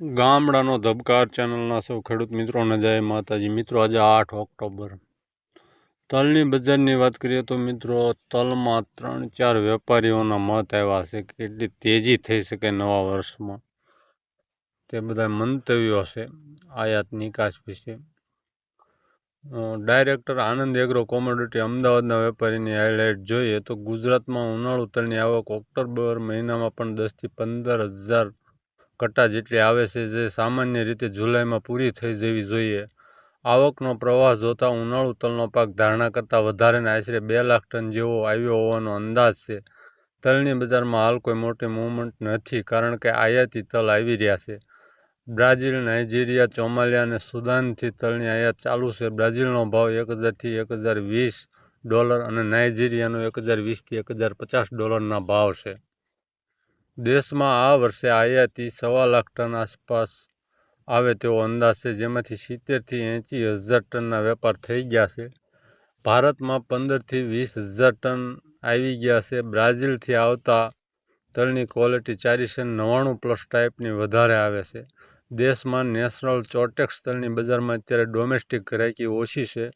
ગામડાનો ધબકાર ચેનલના સૌ ખેડૂત મિત્રોને જય માતાજી. મિત્રો, આજે આઠ ઓક્ટોબર. તલની બજારની વાત કરીએ તો મિત્રો, તલમાં ત્રણ ચાર વેપારીઓના મત આવ્યા છે કે કેટલી તેજી થઈ શકે નવા વર્ષમાં. તે બધા મંતવ્યો છે આયાત નિકાસ વિશે. ડાયરેક્ટર આનંદ એગ્રો કોમોડિટી અમદાવાદના વેપારીની હાઇલાઇટ જોઈએ તો ગુજરાતમાં ઉનાળુ તલની આવક ઓક્ટોબર મહિનામાં પણ દસથી પંદર હજાર કટ્ટા જેટલી આવે છે જે સામાન્ય રીતે જુલાઈમાં પૂરી થઈ જવી જોઈએ. આવકનો પ્રવાહ જોતાં ઉનાળુ તલનો પાક ધારણા કરતાં વધારેને આશરે બે લાખ ટન જેવો આવ્યો હોવાનો અંદાજ છે. તલની બજારમાં હાલ કોઈ મોટી મૂવમેન્ટ નથી કારણ કે આયાતી તલ આવી રહ્યા છે. બ્રાઝિલ, નાઇજીરિયા, ચોમાલિયા અને સુદાનથી તલની આયાત ચાલુ છે. બ્રાઝિલનો ભાવ એક હજારથી એક હજાર વીસ ડોલર અને નાઇજીરિયાનો એક હજાર વીસથી એક હજાર પચાસ ડોલરના ભાવ છે. દેશમાં આ વર્ષે આયાતી સવા લાખ ટન આસપાસ આવે તેવો અંદાજ છે, જેમાંથી સિત્તેરથી એંશી હજાર ટનના વેપાર થઈ ગયા છે. ભારતમાં પંદરથી વીસ હજાર ટન આવી ગયા છે. બ્રાઝિલથી આવતા તલની ક્વોલિટી ચારીસો નવ્વાણું પ્લસ ટાઈપની વધારે આવે છે. દેશમાં નેશનલ ચોટેક્સ તલની બજારમાં અત્યારે ડોમેસ્ટિક ગ્રાહકી ઓછી છે.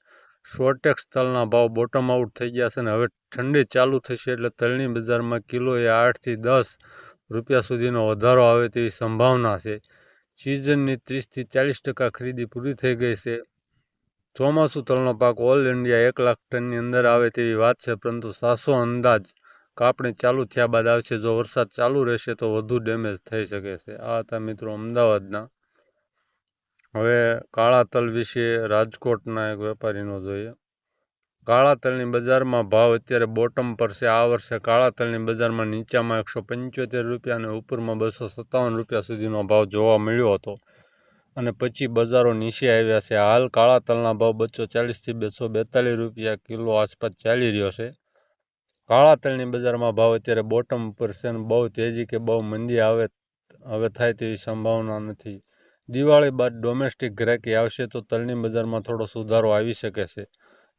શોર્ટેક્સ તલના ભાવ બોટમ આઉટ થઈ ગયા છે અને હવે ઠંડી ચાલુ થશે એટલે તલની બજારમાં કિલોએ આઠથી દસ રૂપિયા સુધીનો વધારો આવે તેવી સંભાવના છે. સિઝનની ત્રીસથી ચાલીસ ટકા ખરીદી પૂરી થઈ ગઈ છે. ચોમાસું તલનો પાક ઓલ ઇન્ડિયા એક લાખ ટનની અંદર આવે તેવી વાત છે, પરંતુ સાસો અંદાજ કાપણી ચાલુ થયા બાદ આવશે જો વરસાદ ચાલુ રહેશે તો વધુ ડેમેજ થઈ શકે છે. આ હતા મિત્રો અમદાવાદના. હવે કાળા તલ વિશે રાજકોટના એક વેપારીનો જોઈએ. કાળા તલની બજારમાં ભાવ અત્યારે બોટમ પર છે. આ વર્ષે કાળા તલની બજારમાં નીચામાં એકસો પંચોતેર રૂપિયા અને ઉપરમાં બસો સત્તાવન રૂપિયા સુધીનો ભાવ જોવા મળ્યો હતો. અને પછી બજારો નીચે આવ્યા છે. હાલ કાળા તલના ભાવ બસો ચાલીસથી બસો બેતાલીસ રૂપિયા કિલો આસપાસ ચાલી રહ્યો છે. કાળા તલની બજારમાં ભાવ અત્યારે બોટમ પર છે અને બહુ તેજી કે બહુ મંદી આવે, હવે થાય તેવી સંભાવના નથી. દિવાળી બાદ ડોમેસ્ટિક ગ્રાહકી આવશે તો તલની બજારમાં થોડો સુધારો આવી શકે છે.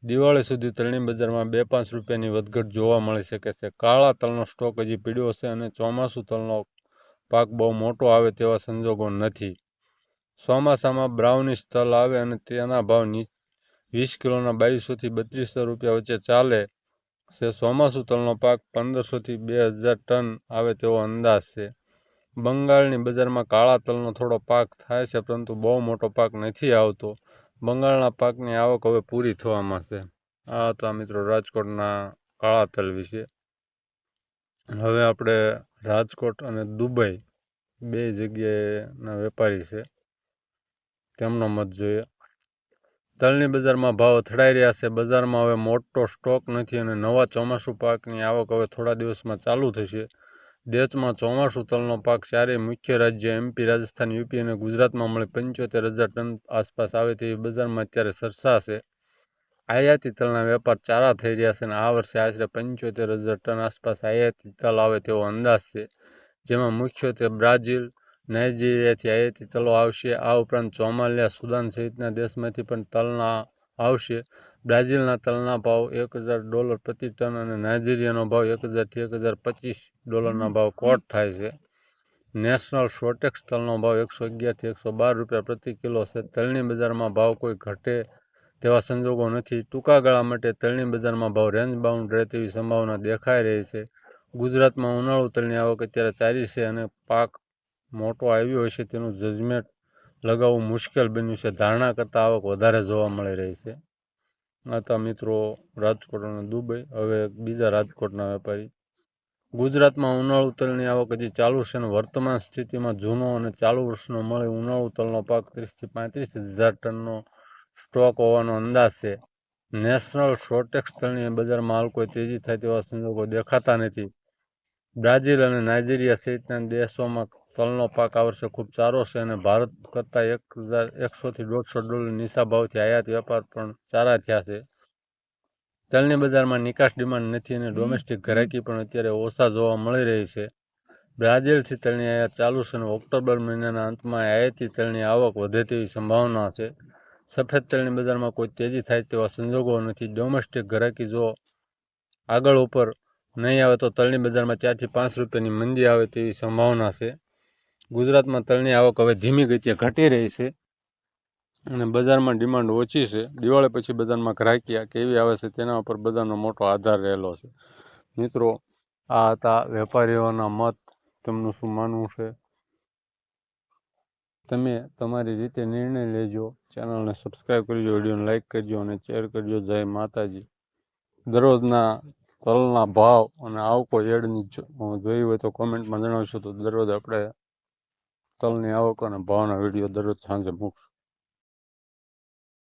દિવાળી સુધી તલની બજારમાં બે પાંચ રૂપિયાની વધઘટ જોવા મળી શકે છે. કાળા તલનો સ્ટોક હજી પીડ્યો છે અને ચોમાસું તલનો પાક બહુ મોટો આવે તેવા સંજોગો નથી. ચોમાસામાં બ્રાઉનિશ તલ આવે અને તેના ભાવ નીચ વીસ કિલોના બાવીસોથી બત્રીસો રૂપિયા વચ્ચે ચાલે છે. ચોમાસું તલનો પાક પંદરસોથી બે હજાર ટન આવે તેવો અંદાજ છે. બંગાળની બજારમાં કાળા તલનો થોડો પાક થાય છે, પરંતુ બહુ મોટો પાક નથી આવતો. બંગાળના પાકની આવક હવે પૂરી થવામાં છે. આ હતા મિત્રો રાજકોટના કાળા તલ વિશે. હવે આપણે રાજકોટ અને દુબઈ બે જગ્યાએના વેપારી છે. તેમનો મત જોઈએ. તલની બજારમાં ભાવ અથડાઈ રહ્યા છે. બજારમાં હવે મોટો સ્ટોક નથી અને નવા ચોમાસું પાકની આવક હવે થોડા દિવસમાં ચાલુ થશે. દેશમાં ચોમાસુ તલનો પાક ચારેય મુખ્ય રાજ્ય એમપી રાજસ્થાન યુપી અને ગુજરાતમાં મળે પંચોતેર હજાર ટન આસપાસ આવે તેવી બજારમાં અત્યારે સરસાશે આયાતી તલના વેપાર ચારા થઈ રહ્યા છે અને આ વર્ષે આશરે પંચોતેર હજાર ટન આસપાસ આયાતી તલ આવે તેવો અંદાજ છે. જેમાં મુખ્યત્વે બ્રાઝિલ, નાઇજીરિયાથી આયાતી તલો આવશે. આ ઉપરાંત ચોમાલિયા સુદાન સહિતના દેશમાંથી પણ તલના આવશે. બ્રાઝિલના તલના ભાવ એક હજાર ડોલર પ્રતિ ટન અને નાઇજીરિયાનો ભાવ એક હજારથી એક હજાર પચીસ ડોલરના ભાવ કોટ થાય છે. નેશનલ શોર્ટેક્સ તલનો ભાવ એકસો અગિયારથી એકસો બાર રૂપિયા પ્રતિ કિલો છે. તલની બજારમાં ભાવ કોઈ ઘટે તેવા સંજોગો નથી. ટૂંકા ગાળા માટે તલની બજારમાં ભાવ રેન્જ બાઉન્ડ રહે તેવી સંભાવના દેખાઈ રહી છે. ગુજરાતમાં ઉનાળુ તલની આવક અત્યારે ચારી છે અને પાક મોટો આવ્યો હશે તેનું જજમેન્ટ લગાવવું મુશ્કેલ બન્યું છે. ધારણા કરતાં આવક વધારે જોવા મળી રહી છે. હતા મિત્રો રાજકોટ અને દુબઈ, હવે બીજા રાજકોટના વેપારી. ગુજરાતમાં ઉનાળુ તલની આવક હજી ચાલુ છે અને વર્તમાન સ્થિતિમાં જૂનો અને ચાલુ વર્ષનો મળે ઉનાળુ તલનો પાક ત્રીસથી પાંત્રીસ હજાર ટનનો સ્ટોક હોવાનો અંદાજ છે. નેશનલ શોર્ટેક્સ તલની બજારમાં હાલ કોઈ તેજી થાય તેવા સંજોગો દેખાતા નથી. બ્રાઝિલ અને નાઇજીરિયા સહિતના દેશોમાં તલનો પાક આ ખૂબ સારો છે અને ભારત કરતાં એક હજાર એકસોથી દોઢસો ડોલર નીચા ભાવથી આયાત વેપાર પણ સારા થયા છે. તલની બજારમાં નિકાસ ડિમાન્ડ નથી અને ડોમેસ્ટિક ઘરાકી પણ અત્યારે ઓછા જોવા મળી રહી છે. બ્રાઝિલથી તલની આયાત ચાલુ છે અને ઓક્ટોબર મહિનાના અંતમાં આયાતી તલની આવક વધે તેવી સંભાવના છે. સફેદ તલની બજારમાં કોઈ તેજી થાય તેવા સંજોગો નથી. ડોમેસ્ટિક ઘરાકી જો આગળ ઉપર નહીં આવે તો તલની બજારમાં ચારથી પાંચ રૂપિયાની મંદી આવે તેવી સંભાવના છે. ગુજરાતમાં તલની આવક હવે ધીમી ગતિએ ઘટી રહી છે અને બજારમાં ડિમાન્ડ ઓછી છે. દિવાળી પછી બજારમાં ગ્રાહકીયા કેવી આવે છે તેના ઉપર બધાનો મોટો આધાર રહેલો છે. મિત્રો, આ હતા વેપારીઓના મત. તેમનું શું માનવું છે? તમે તમારી રીતે નિર્ણય લેજો. ચેનલને સબસ્ક્રાઈબ કરજો, વિડીયોને લાઇક કરજો અને શેર કરજો. જય માતાજી. દરરોજના તલના ભાવ અને આવકો એડની જોઈ હોય તો કોમેન્ટમાં જણાવશો તો દરરોજ આપણે તલની આવક અને ભાવના વીડિયો દરરોજ સાંજે મૂકશું